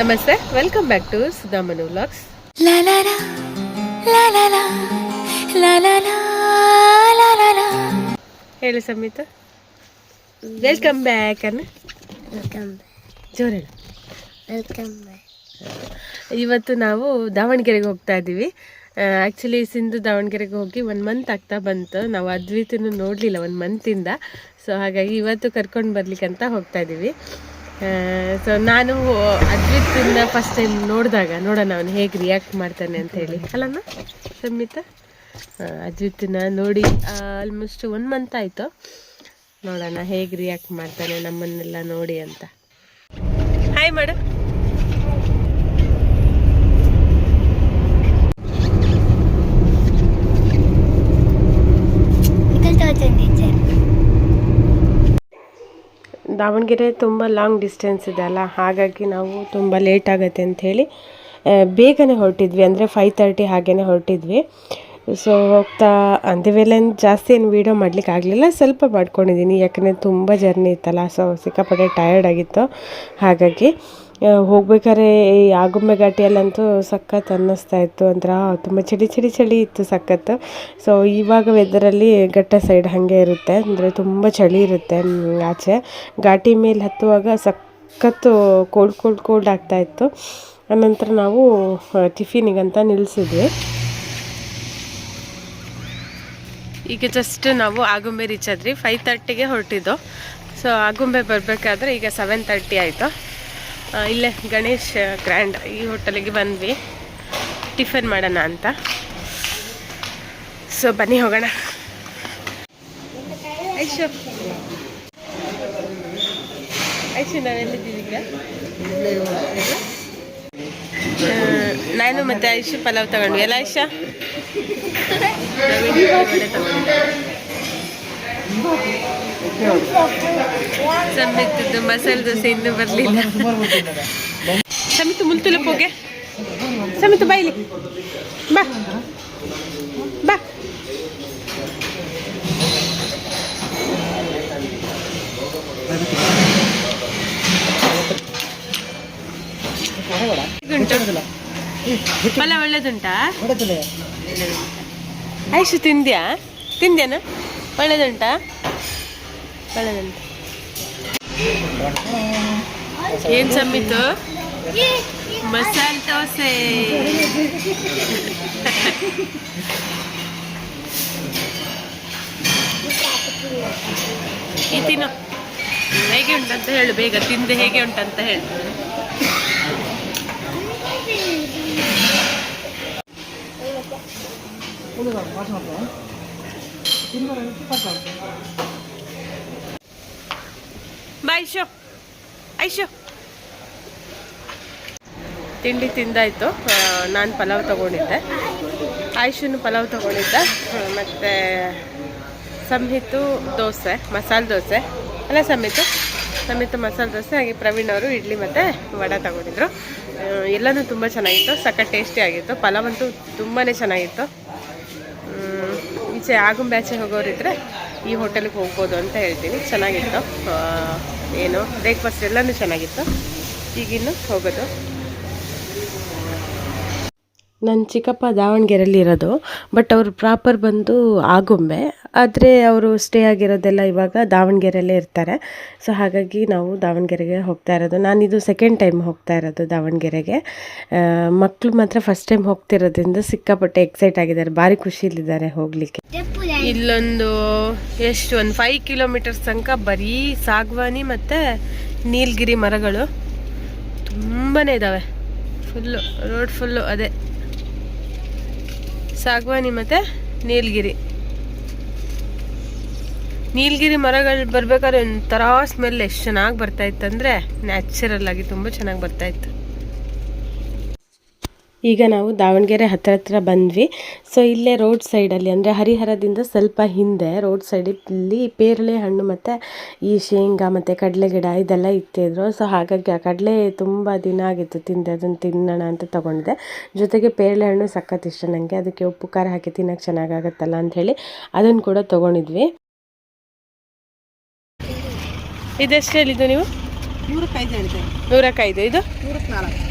ನಮಸ್ತೆ welcome back to Sudhamanu vlogs ಹೇಳಿ ಸಮಿತ. ವೆಲ್ಕಮ್ ಬ್ಯಾಕ್ ಅನ್ನ. ಜೋರೇಳ ವೆಲ್ಕಮ್. ಇವತ್ತು ನಾವು ದಾವಣಗೆರೆಗೆ ಹೋಗ್ತಾ ಇದ್ದೀವಿ. ಆ್ಯಕ್ಚುಲಿ ಸಿಂಧು ದಾವಣಗೆರೆಗೆ ಹೋಗಿ ಒಂದು ಮಂತ್ ಆಗ್ತಾ ಬಂತು. ನಾವು ಅದ್ವಿತಿನೂ ನೋಡಲಿಲ್ಲ ಒಂದು ಮಂತಿಂದ ಸೊ ಹಾಗಾಗಿ ಇವತ್ತು ಕರ್ಕೊಂಡು ಬರ್ಲಿಕ್ಕೆ ಅಂತ ಹೋಗ್ತಾ ಇದ್ದೀವಿ. ಸೊ ನಾನು ಅದ್ವಿತನ್ನ ಫಸ್ಟ್ ಟೈಮ್ ನೋಡಿದಾಗ, ನೋಡೋಣ ಅವನು ಹೇಗೆ ರಿಯಾಕ್ಟ್ ಮಾಡ್ತಾನೆ ಅಂತ ಹೇಳಿ ಅಲ್ಲಣ್ಣ ಸಮಿತ ಅದ್ವಿತನ ನೋಡಿ ಆಲ್ಮೋಸ್ಟ್ ಒನ್ ಮಂತ್ ಆಯಿತು. ನೋಡೋಣ ಹೇಗೆ ರಿಯಾಕ್ಟ್ ಮಾಡ್ತಾನೆ ನಮ್ಮನ್ನೆಲ್ಲ ನೋಡಿ ಅಂತ. ಹಾಯ್ ಮಾಡು ದಾವಣಗೆರೆ ತುಂಬ ಲಾಂಗ್ ಡಿಸ್ಟೆನ್ಸ್ ಇದೆ ಅಲ್ಲ? ಹಾಗಾಗಿ ನಾವು ತುಂಬ ಲೇಟ್ ಆಗುತ್ತೆ ಅಂಥೇಳಿ ಬೇಗನೆ ಹೊರಟಿದ್ವಿ. ಅಂದರೆ ಫೈವ್ ತರ್ಟಿ ಹಾಗೇ ಹೊರಟಿದ್ವಿ. ಸೊ ಹೋಗ್ತಾ ಅಂದಿವೆಲ್ಲ ಜಾಸ್ತಿ ಏನು ವೀಡಿಯೋ ಮಾಡ್ಲಿಕ್ಕೆ ಆಗಲಿಲ್ಲ. ಸ್ವಲ್ಪ ಮಾಡ್ಕೊಂಡಿದ್ದೀನಿ ಯಾಕಂದರೆ ತುಂಬ ಜರ್ನಿ ಇತ್ತಲ್ಲ ಸೊ ಸಿಕ್ಕಾಪಟ್ಟೆ ಟಯರ್ಡ್ ಆಗಿತ್ತು. ಹಾಗಾಗಿ ಹೋಗ್ಬೇಕಾದ್ರೆ ಈ ಆಗುಂಬೆ ಘಾಟಿಯಲ್ಲಂತೂ ಸಖತ್ ಅನ್ನಿಸ್ತಾ ಇತ್ತು. ಅಂದ್ರೆ ತುಂಬ ಚಳಿ ಚಳಿ ಚಳಿ ಇತ್ತು ಸಖತ್ತು. ಸೊ ಇವಾಗ ವೆದರಲ್ಲಿ ಘಟ್ಟ ಸೈಡ್ ಹಾಗೆ ಇರುತ್ತೆ. ಅಂದರೆ ತುಂಬ ಚಳಿ ಇರುತ್ತೆ ಆಚೆ. ಘಾಟಿ ಮೇಲೆ ಹತ್ತುವಾಗ ಸಖತ್ತು ಕೋಲ್ಡ್ ಕೋಲ್ಡ್ ಕೋಲ್ಡ್ ಆಗ್ತಾ ಇತ್ತು. ಆನಂತರ ನಾವು ಟಿಫಿನಿಗಂತ ನಿಲ್ಲಿಸಿದ್ವಿ ಈಗ ಜಸ್ಟ್ ನಾವು ಆಗುಂಬೆ ರೀಚ್ ಆದ್ರಿ. ಫೈವ್ ತರ್ಟಿಗೆ ಹೊರಟಿದ್ದು. ಸೊ ಆಗುಂಬೆ ಬರಬೇಕಾದ್ರೆ ಈಗ ಸೆವೆನ್ ತರ್ಟಿ ಆಯಿತು. ಇಲ್ಲೇ ಗಣೇಶ್ ಗ್ರ್ಯಾಂಡ್ ಈ ಹೋಟೆಲಿಗೆ ಬಂದ್ವಿ. ಟಿಫನ್ ಮಾಡೋಣ ಅಂತ. ಸೊ ಬನ್ನಿ ಹೋಗೋಣ. ಐಶು. ಐಶು, ನಾವೆಲ್ಲಿದ್ದೀವಿ ನಾನು ಮತ್ತೆ ಐಶು ಪಲಾವ್ ತಗೊಂಡ್ವಿ. ಅಲ್ಲ, ಐಶಾ? ಸಮಿತದ್ದು ಮಸಾಲೆ ದೋಸೆ ಇನ್ನೂ ಬರಲಿಲ್ಲ. ಸಮಿತು ಮುಲ್ತುಲಪ್ ಹೋಗೆ. ಸಮಿತು ಬೈಲಿ ಬಾ. ಬಾ? ಪಲಾವ್ ಒಳ್ಳೇದುಂಟಾ. ಐಶು ತಿಂದ್ಯಾ? ತಿಂದ್ಯಾನ? ಒಳ್ಳೇದುಂಟಾ? ಒಳ್ಳೇದುಂಟು. ಏನ್ ಸಮ್ಮಿತು ಮಸಾಲೆ ದೋಸೆ. ಈ ತಿನ್ನು. ಹೇಗೆ ಉಂಟಂತ ಹೇಳು, ಬೇಗ ತಿಂದು ಹೇಗೆ ಉಂಟಂತ ಹೇಳು. ತಿಂಡಿ ತಿಂದಾಯ್ತು. ನಾನು ಪಲಾವ್ ತಗೊಂಡಿದ್ದೆ. ಆಯುಷನು ಪಲಾವ್ ತಗೊಂಡಿದ್ದೆ. ಮತ್ತೆ ಸಂಹಿತು ದೋಸೆ, ಮಸಾಲೆ ದೋಸೆ. ಅಲ್ಲ, ಸಂಹಿತು. ಸಂಹಿತು, ಮಸಾಲೆ ದೋಸೆ, ಹಾಗೆ ಪ್ರವೀಣ್ ಅವರು ಇಡ್ಲಿ ಮತ್ತು ವಡೆ ತಗೊಂಡಿದ್ರು. ಎಲ್ಲನೂ ತುಂಬ ಚೆನ್ನಾಗಿತ್ತು. ಸಖತ್ ಟೇಸ್ಟಿ ಆಗಿತ್ತು. ಪಲಾವ್ ಅಂತೂ ತುಂಬಾ ಚೆನ್ನಾಗಿತ್ತು. ಈಚೆ ಆಗುಂಬೆ ಆಚೆ ಹೋಗೋರಿದ್ರೆ ಈ ಹೋಟೆಲ್ಗೆ ಹೋಗ್ಬೋದು ಅಂತ ಹೇಳ್ತೀನಿ. ಚೆನ್ನಾಗಿತ್ತು. ಏನು, ಬ್ರೇಕ್ಫಾಸ್ಟ್ ಎಲ್ಲನೂ ಚೆನ್ನಾಗಿತ್ತು. ಈಗಿನ್ನು ಹೋಗೋದು. ನನ್ನ ಚಿಕ್ಕಪ್ಪ ದಾವಣಗೆರೆಯಲ್ಲಿ ಇರೋದು, ಬಟ್ ಅವರು ಪ್ರಾಪರ್ ಬಂದು ಆಗುಂಬೆ. ಆದರೆ ಅವರು ಸ್ಟೇ ಆಗಿರೋದೆಲ್ಲ ಇವಾಗ ದಾವಣಗೆರೆಯಲ್ಲೇ ಇರ್ತಾರೆ. ಸೊ ಹಾಗಾಗಿ ನಾವು ದಾವಣಗೆರೆಗೆ ಹೋಗ್ತಾ ಇರೋದು. ನಾನಿದು ಸೆಕೆಂಡ್ ಟೈಮ್ ಹೋಗ್ತಾ ಇರೋದು ದಾವಣಗೆರೆಗೆ. ಮಕ್ಕಳು ಮಾತ್ರ ಫಸ್ಟ್ ಟೈಮ್ ಹೋಗ್ತಿರೋದ್ರಿಂದ ಸಿಕ್ಕಾಪಟ್ಟೆ ಎಕ್ಸೈಟ್ ಆಗಿದ್ದಾರೆ. ಭಾರಿ ಖುಷಿಯಲ್ಲಿದ್ದಾರೆ ಹೋಗಲಿಕ್ಕೆ. ಇಲ್ಲೊಂದು ಎಷ್ಟು, ಒಂದು ಫೈವ್ ಕಿಲೋಮೀಟರ್ಸ್ ತನಕ ಬರೀ ಸಾಗವಾನಿ ಮತ್ತು ನೀಲಗಿರಿ ಮರಗಳು. ತುಂಬಾ ಇದ್ದಾವೆ ಫುಲ್ಲು ರೋಡ್ ಫುಲ್ಲು ಅದೇ. ಸಾಗವಾನಿ ಮತ್ತು ನೀಲಗಿರಿ. ನೀಲಗಿರಿ ಮರಗಳು ಬರ್ಬೇಕಾದ್ರೆ ಒಂಥರ ಸ್ಮೆಲ್ ಎಷ್ಟು ಚೆನ್ನಾಗಿ ಬರ್ತಾ ಇತ್ತಂದರೆ ನ್ಯಾಚುರಲ್ ಆಗಿ ತುಂಬ ಚೆನ್ನಾಗಿ ಬರ್ತಾ ಇತ್ತು. ಈಗ ನಾವು ದಾವಣಗೆರೆ ಹತ್ತಿರ ಹತ್ರ ಬಂದ್ವಿ. ಸೊ ಇಲ್ಲೇ ರೋಡ್ ಸೈಡಲ್ಲಿ ಅಂದರೆ ಹರಿಹರದಿಂದ ಸ್ವಲ್ಪ ಹಿಂದೆ ರೋಡ್ ಸೈಡಲ್ಲಿ ಪೇರಳೆ ಹಣ್ಣು ಮತ್ತು ಈ ಶೇಂಗಾ ಮತ್ತು ಕಡಲೆ ಗಿಡ ಇದೆಲ್ಲ ಇತ್ತಿದ್ರು ಸೊ ಹಾಗಾಗಿ ಆ ಕಡಲೆ ತುಂಬ ದಿನ ಆಗಿತ್ತು ತಿಂದೆ, ಅದನ್ನು ತಿನ್ನೋಣ ಅಂತ ತೊಗೊಂಡೆ ಜೊತೆಗೆ ಪೇರಳೆ ಹಣ್ಣು ಸಖತ್ ಇಷ್ಟ ನನಗೆ ಅದಕ್ಕೆ ಉಪ್ಪು, ಖಾರ ಹಾಕಿ ತಿನ್ನೋಕೆ ಚೆನ್ನಾಗಾಗತ್ತಲ್ಲ ಅಂಥೇಳಿ ಅದನ್ನು ಕೂಡ ತೊಗೊಂಡಿದ್ವಿ. ಇದೆಷ್ಟು ಹೇಳಿದ್ದು ನೀವು? ನೂರಕ್ಕೈದು ಹೇಳಿದೆ. ನೂರಕ್ಕೈದು. ಇದು? ನೂರಕ್ಕೆ ನಾಲ್ಕು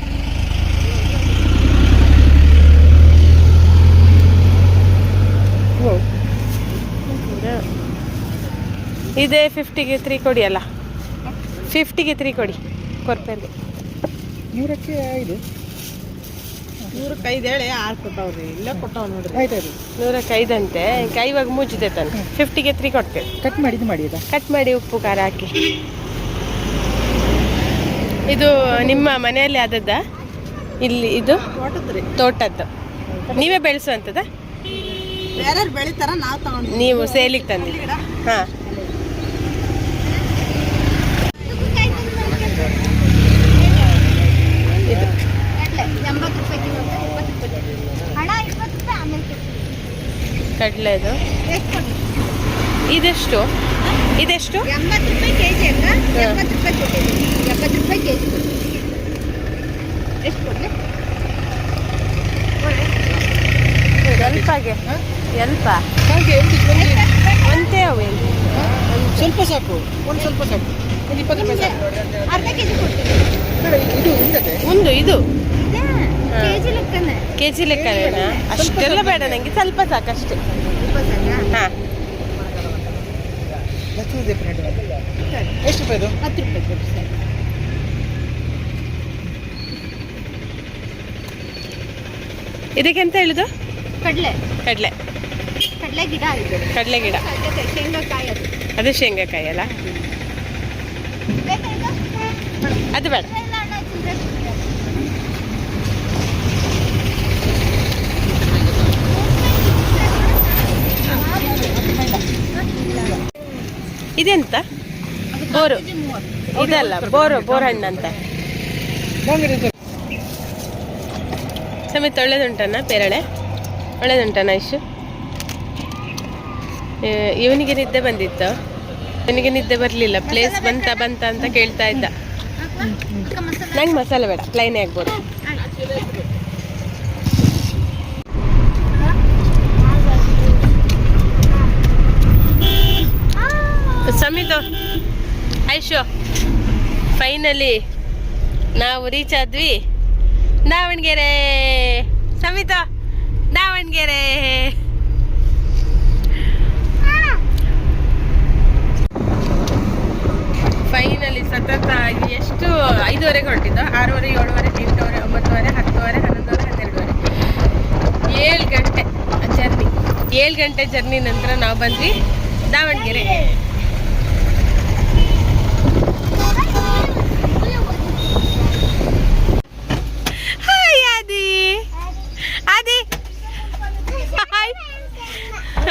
ಇದೇ ಫಿಫ್ಟಿಗೆ ತ್ರೀ ಕೊಡಿ ಅಲ್ಲ. ಫಿಫ್ಟಿಗೆ ತ್ರೀ ಕೊಡಿ ಕೊರ್ಪಲ್ಲಿ ನೂರಕ್ಕೆ ಐದು. ನೂರಕ್ಕೆ ಐದು ಹೇಳಿ ಆರು ಕೊಟ್ಟವ್ರಿ ಇಲ್ಲೇ ಕೊಟ್ಟವ್ ನೋಡ್ರಿ. ಆಯ್ತು ಆಯ್ತು ನೂರಕ್ಕೆ ಐದಂತೆ ಕೈ ಇವಾಗ ಮುಚ್ಚಿದೆ ತಾನೆ. ಫಿಫ್ಟಿಗೆ ತ್ರೀ ಕೊಡ್ತೇವೆ. ಕಟ್ ಮಾಡಿ ಇದು ಮಾಡಿ ಆಯ್ತಾ ಕಟ್ ಮಾಡಿ ಉಪ್ಪು ಖಾರ ಹಾಕಿ. ಇದು ನಿಮ್ಮ ಮನೆಯಲ್ಲಿ ಆದದ್ದ? ಇಲ್ಲಿ ಇದು? ತೋಟದ್ರಿ ತೋಟದ್ದು. ನೀವೇ ಬೆಳೆಸುವಂಥದ್ದ ಯಾರ್ಯಾರು ಬೆಳಿತಾರ ನಾವು ತಗೊಂಡು ನೀವು ಸೇಲಿಗೆ ತಂದಿ ಹಾಂ ಇದು ಎಂಬತ್ತು ರೂಪಾಯಿ ಕಿಲೋ ಇಪ್ಪತ್ತು ರೂಪಾಯಿ ಹಣ ಇಪ್ಪತ್ತು ರೂಪಾಯಿ ಆಮೇಲೆ ಕೊಡ್ತೀನಿ. ಕಡಲೆದು? ಇದೆಷ್ಟು? ಇದೆಷ್ಟು? ಎಂಬತ್ತು ರೂಪಾಯಿ ಕೆ ಜಿ ಎಂಬತ್ತು ರೂಪಾಯಿ ಕೊಟ್ಟಿದ್ದೀನಿ. ಎಂಬತ್ತು ರೂಪಾಯಿ ಕೆ ಜಿ ಎಷ್ಟು ಕೊಡಲಿ? ಎಲ್ಪಾಗೆ ಎಲ್ಪ ಒಂದು ಅವೇನು ಸ್ವಲ್ಪ ಸಾಕು. ಒಂದು ಸ್ವಲ್ಪ ಸಾಕು. ಒಂದು ಇಪ್ಪತ್ತು ರೂಪಾಯಿ ಸಾಕು. ಅರ್ಧ ಕೆ ಜಿ ಕೊಡ್ತೀನಿ ಇದು ಒಂದು ಇದು. ಕೆ ಜಿ ಲೆಕ್ಕನೇನಾ? ಅಷ್ಟೆಲ್ಲ ಬೇಡ ನನಗೆ ಸ್ವಲ್ಪ ಸಾಕಷ್ಟೇ. ಹಾಂ. ಎಷ್ಟು ರೂಪಾಯಿ ಇದು. ಹತ್ತು ರೂಪಾಯಿ ಇದಕ್ಕೆ ಎಂತ ಹೇಳುದು? ಕಡಲೆ. ಕಡಲೆ. ಕಡಲೆ ಗಿಡ ಕಡಲೆ ಗಿಡ. ಶೇಂಗಾಕಾಯಿ ಅದು. ಅದು ಶೇಂಗಾಕಾಯಿ ಅಲ್ಲ? ಅದು ಬೇಡ ಇಲ್ಲ ಅಣ್ಣ, ಚಿಲ್ಲರೆ ಕೊಡಿ. ಇದೆಂತ? ಬೋರು. ಇದಲ್ಲ, ಬೋರು ಬೋರ್ ಅಂತ ಸಮೇತ, ಒಳ್ಳೇದುಂಟಣ್ಣ ಪೇರಳೆ? ಒಳ್ಳೇದುಂಟಣ್ಣ ಇಶು ಇವನಿಗೆ ನಿದ್ದೆ ಬಂದಿತ್ತು? ಇವನಿಗೆ ನಿದ್ದೆ ಬರಲಿಲ್ಲ. ಪ್ಲೇಸ್ ಬಂತ ಬಂತ ಅಂತ ಕೇಳ್ತಾ ಇದ್ದ. ನಂಗೆ ಮಸಾಲೆ ಬೇಡ. ಪ್ಲೈನೇ ಆಗ್ಬೋದು. ಸಮಿತು ಐಶೋ ಫೈನಲಿ ನಾವು ರೀಚ್ ಆದ್ವಿ. ದಾವಣಗೆರೆ. ಸಮಿತ ದಾವಣಗೆರೆ. ಫೈನಲಿ ಸತತ ಎಷ್ಟು ಐದುವರೆಗೆ ಹೊರಟಿದ್ದು? ಆರೂವರೆ, ಏಳುವರೆ, ಎಂಟುವರೆ, ಒಂಬತ್ತುವರೆ, ಹತ್ತುವರೆ, ಹನ್ನೊಂದುವರೆ, ಹನ್ನೆರಡುವರೆ. ಏಳು ಗಂಟೆ ಜರ್ನಿ. ಏಳು ಗಂಟೆ ಜರ್ನಿ ನಂತರ ನಾವು ಬಂದ್ವಿ ದಾವಣಗೆರೆ.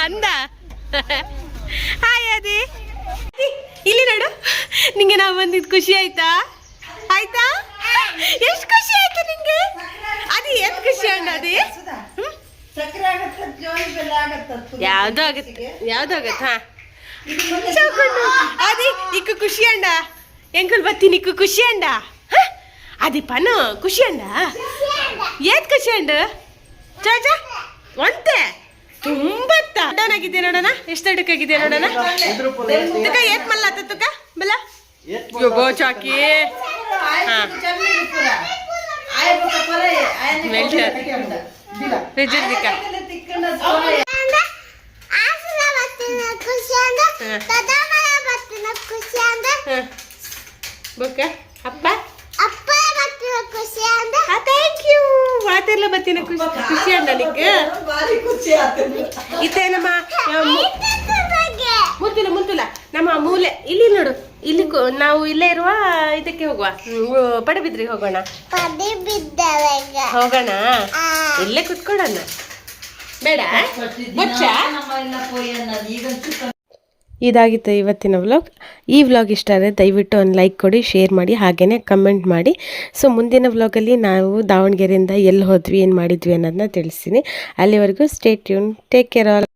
ಅಂದ ಹಾಯ್ ಆದಿ, ಇಲ್ಲಿ ನೋಡು. ನಿಂಗೆ ನಾವು ಬಂದಿದ್ದು ಖುಷಿ ಆಯ್ತಾ? ಆಯ್ತಾ? ಎಷ್ಟು ಖುಷಿ ಆಯ್ತು ನಿಂಗೆ? ಅದಿ ಎಷ್ಟು ಖುಷಿ ಅಣ್ಣ ಅದಿ ಯಾವ್ದು ಆಗತ್ತೆ ಯಾವ್ದು ಆಗತ್ತೆ ಹಾ. ಅದಿ ಇಕ್ಕು ಖುಷಿ ಅಂಡ ಎಂಕಲ್ ಬತ್ತಿ ನಿಕ್ಕು ಖುಷಿ ಅಂಡ? ಅದಿ ಪನು ಖುಷಿ ಅಂಡ ಏತ್ ಖುಷಿ ಅಂಡ ಚಾಚಾ ಒಂತೆ ತುಂಬತ್ತ ದೊಡ್ಡವನಾಗಿದ್ದೆ ನೋಡೋಣ ಎಷ್ಟು ದೊಡ್ಡಕ್ಕಾಗಿದೆ ನೋಡೋಣ ತುಕ ಏತ್ ಮಲ್ಲ ಆತ ತುಕ ಬಲ. ಗೋ ಚಾಕಿ. ಹಾ. ಮೆಲ್ಟ್ ರಿಜರ್ ದಿಕ್ಕ. ಹ. ಬೊಕ್ಕ ಅಪ್ಪ. ಥ್ಯಾಂಕ್ ಯು ಮಾತೆಲ್ಲ ಬತ್ತಿನ ಖುಷಿ ಖುಷಿ ಇತ್ತೆ ನಮ್ಮ ಆ, ಮು- ಮುತ್ತುಲ ಮುತ್ತುಲ ನಮ್ಮ ಮೂಲೆ ಇಲ್ಲಿ ನೋಡು ಇಲ್ಲಿ ಕು- ನಾವು ಇಲ್ಲೇ ಇರುವ ಇದಕ್ಕೆ ಹೋಗುವ. ಪಡಬಿದ್ರಿ ಪಡುಬಿದ್ರಿಗೆ ಹೋಗೋಣ? ಹೋಗೋಣ ಇಲ್ಲೇ ಕುತ್ಕೊಳ್ಳೋಣ. ಬೇಡ ಬಚ್ಚ? ಇದಾಗಿತ್ತು ಇವತ್ತಿನ ವ್ಲಾಗ್. ಈ ವ್ಲಾಗ್ ಇಷ್ಟ ಆದರೆ ದಯವಿಟ್ಟು ಒಂದು ಲೈಕ್ ಕೊಡಿ, ಶೇರ್ ಮಾಡಿ ಹಾಗೆಯೇ ಕಮೆಂಟ್ ಮಾಡಿ. ಸೊ ಮುಂದಿನ ವ್ಲಾಗಲ್ಲಿ ನಾವು ದಾವಣಗೆರೆಯಿಂದ ಎಲ್ಲಿ ಹೋದ್ವಿ, ಏನು ಮಾಡಿದ್ವಿ ಅನ್ನೋದನ್ನ ತಿಳಿಸ್ತೀನಿ. ಅಲ್ಲಿವರೆಗೂ stay tune take care all